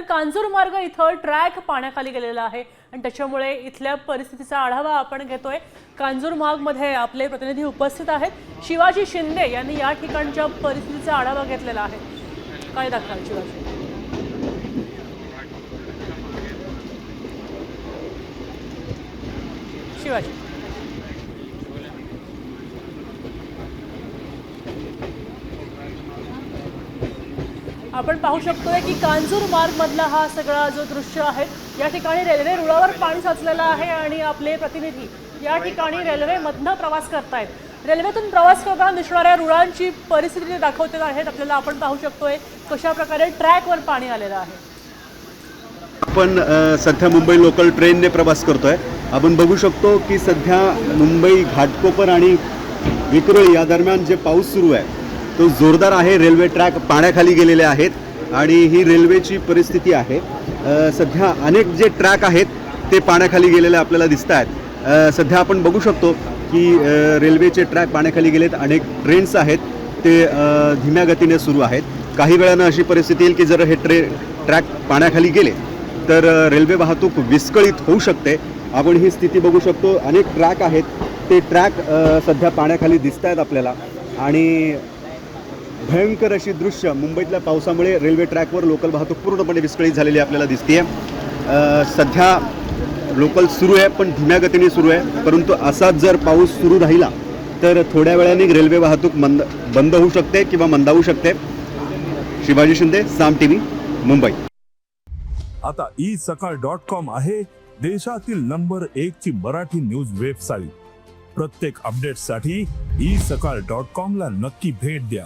तर कांजूरमार्ग इथं ट्रॅक पाण्याखाली गेलेला आहे. आणि त्याच्यामुळे इथल्या परिस्थितीचा आढावा आपण घेतोय. कांजूरमार्गमध्ये आपले प्रतिनिधी उपस्थित आहेत. शिवाजी शिंदे यांनी या ठिकाणच्या परिस्थितीचा आढावा घेतलेला आहे. काय दाखवाल शिवाजी? शिवाजी. आपण पाहू शकतोय की कांजूर मार्ग मधला हा सगळा जो दृश्य आहे या ठिकाणी रेल्वे रुळावर पाणी साचलेलं आहे आणि आपले प्रतिनिधी या ठिकाणी रेल्वेमधनं प्रवास करतायत. रेल्वेतून प्रवास करताना दिसणाऱ्या रुळांची परिस्थिती दाखवते आहेत. आपल्याला आपण पाहू शकतोय कशा प्रकारे ट्रॅकवर पाणी आलेलं आहे. आपण सध्या मुंबई लोकल ट्रेनने प्रवास करतोय. आपण बघू शकतो की सध्या मुंबई घाटकोपर आणि विक्रोळी या दरम्यान जे पाऊस सुरू आहे तो जोरदार आहे. रेल्वे ट्रॅक पाण्याखाली गेलेले आहेत आणि ही रेल्वेची परिस्थिती आहे. सध्या अनेक जे ट्रॅक आहेत ते पाण्याखाली गेलेले आपल्याला दिसत आहेत. सध्या आपण बघू शकतो की रेल्वेचे ट्रॅक पाण्याखाली गेलेत. अनेक ट्रेन्स आहेत. ते धीम्या गतीने सुरू आहेत. काही वेळानं अशी परिस्थिती येईल की जर हे ट्रे ट्रॅक पाण्याखाली गेले तर रेल्वे वाहतूक विस्कळीत होऊ शकते. आपण ही स्थिती बघू शकतो. अनेक ट्रॅक आहेत. ते ट्रॅक सध्या पाण्याखाली दिसत आहेत आपल्याला. आणि भयंकर अशी दृश्य मुंबईतल्या पावसामुळे रेल्वे ट्रॅकवर लोकल वाहतूक पूर्णपणे विस्कळीत झालेली आपल्याला दिसते सध्या लोकल सुरू आहे पण धीम्या गतीने सुरू आहे. परंतु असाच जर पाऊस सुरू राहिला तर थोड्या वेळाने रेल्वे वाहतूक मंद बंद होऊ शकते किंवा मंदावू शकते. शिवाजी शिंदे साम टीव्ही मुंबई. आता ई सकाळ डॉट कॉम आहे देशातील नंबर एक ची मराठी न्यूज वेबसाईट. प्रत्येक अपडेटसाठी ई सकाळ डॉट कॉम ला नक्की भेट द्या.